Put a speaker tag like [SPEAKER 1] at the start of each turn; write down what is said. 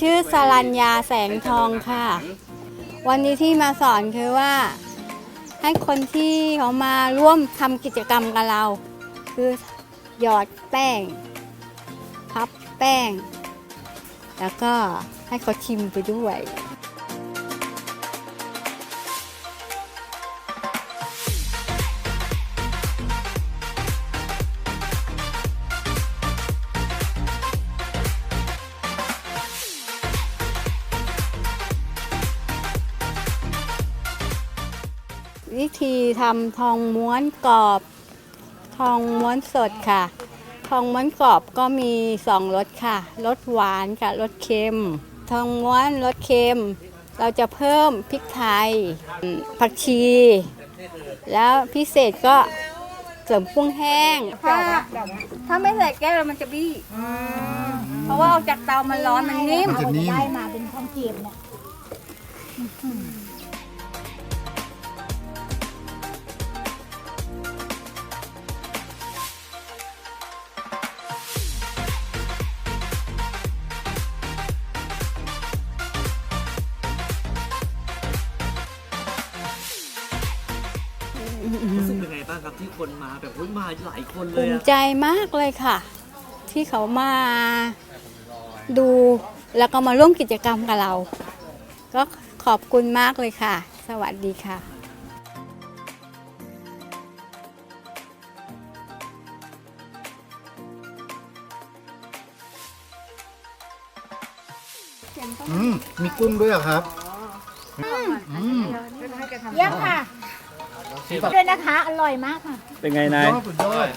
[SPEAKER 1] ชื่อสรัญญาแสงทองค่ะ วันนี้ที่มาสอนคือว่า ให้คนที่เขามาร่วมทำกิจกรรมกับเรา คือหยอดแป้ง พับแป้ง แล้วก็ให้เขาชิมไปด้วย วิธีทำทองม้วนกรอบ ทองม้วนสดค่ะ ทองม้วนกรอบก็มีสองรสค่ะรสหวานกับรสเค็ม ทองม้วนรสเค็ม เราจะเพิ่มพริกไทยอืมผักชี แล้วพิเศษก็เสริมกุ้งแห้ง ถ้าถ้าไม่ใส่แก้วแล้วมันจะบี้เพราะว่าออกจากเตามันร้อนมันนิ่ม
[SPEAKER 2] มันจะนิ่ม
[SPEAKER 3] ได้มาเป็นทองเกียบเนี่ย
[SPEAKER 4] รู้สึกยังไงบ้างครับที่คนมาแบบอุ๊ยมาหลายคนเล
[SPEAKER 1] ภู
[SPEAKER 4] ย
[SPEAKER 1] มิ
[SPEAKER 4] อะ
[SPEAKER 1] ใจมากเลยค่ะ ที่เขามาดูแล้วก็มาร่วมกิจกรรมกับเรา ก็ขอบคุณมากเลยค่ะ สวัสดีค่ะ
[SPEAKER 2] อืมมีกุ้งด้วยเหรอครับ
[SPEAKER 3] เยี่ยมค่ะ ด้วยนะคะ อร่อยมากค่ะ
[SPEAKER 4] เป็นไงนาย
[SPEAKER 2] ยอดสุดยอด